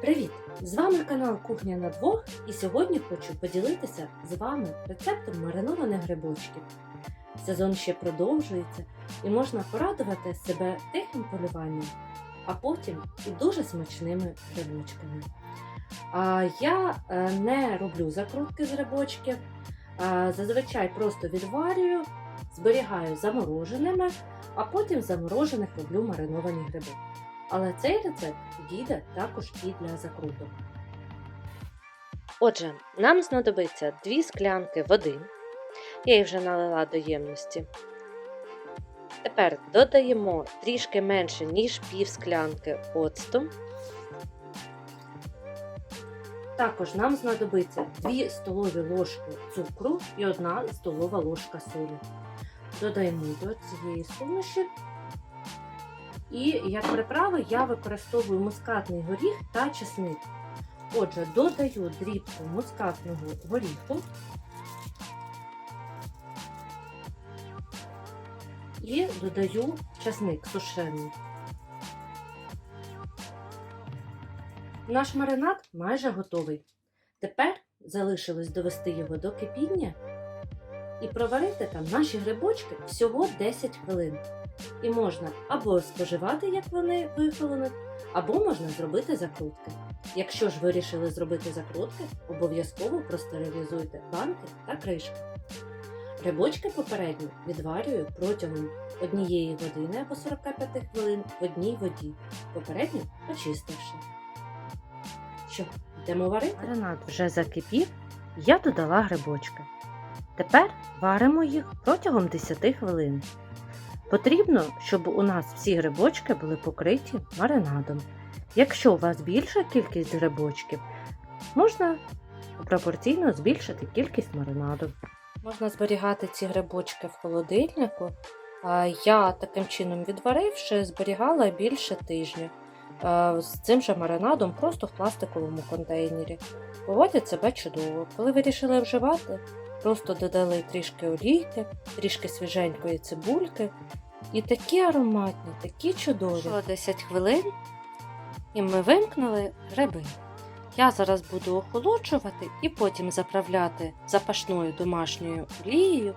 Привіт! З вами канал Кухня на двох і сьогодні хочу поділитися з вами рецептом маринованих грибочків. Сезон ще продовжується і можна порадувати себе тихим полюванням, а потім і дуже смачними грибочками. А, я е, не роблю закрутки з грибочків, зазвичай просто відварюю, зберігаю замороженими, а потім з заморожених роблю мариновані гриби. Але цей рецепт підійде також і для закруток. Отже, нам знадобиться 2 склянки води. Я їх вже налила до ємності. Тепер додаємо трішки менше, ніж пів склянки оцту. Також нам знадобиться 2 столові ложки цукру і 1 столова ложка солі. Додаємо до цієї суміші і як приправи я використовую мускатний горіх та чесник. Отже, додаю дрібку мускатного горіху і додаю чесник сушений. Наш маринад майже готовий. Тепер залишилось довести його до кипіння і проварити там наші грибочки всього 10 хвилин. І можна або споживати, як вони вихолонуть, або можна зробити закрутки. Якщо ж вирішили зробити закрутки, обов'язково простерилізуйте банки та кришки. Грибочки попередньо відварюю протягом однієї години або 45 хвилин в одній воді, попередньо очистивши. Що, йдемо варити? Маринад вже закипів, я додала грибочки. Тепер варимо їх протягом 10 хвилин. Потрібно, щоб у нас всі грибочки були покриті маринадом. Якщо у вас більша кількість грибочків, можна пропорційно збільшити кількість маринаду. Можна зберігати ці грибочки в холодильнику. Я таким чином відваривши, зберігала більше тижня. З цим же маринадом просто в пластиковому контейнері. Поводять себе чудово. Коли вирішили вживати, просто додали трішки олійки, трішки свіженької цибульки. І такі ароматні, такі чудові. Пройшло 10 хвилин, і ми вимкнули гриби. Я зараз буду охолоджувати і потім заправляти запашною домашньою олією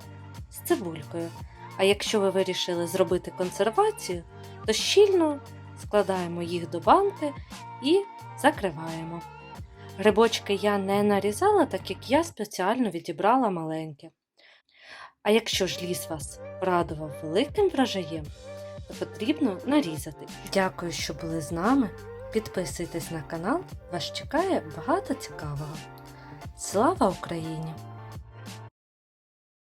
з цибулькою. А якщо ви вирішили зробити консервацію, то щільно складаємо їх до банки і закриваємо. Грибочки я не нарізала, так як я спеціально відібрала маленькі. А якщо ж ліс вас порадував великим врожаєм, то потрібно нарізати. Дякую, що були з нами. Підписуйтесь на канал, вас чекає багато цікавого. Слава Україні!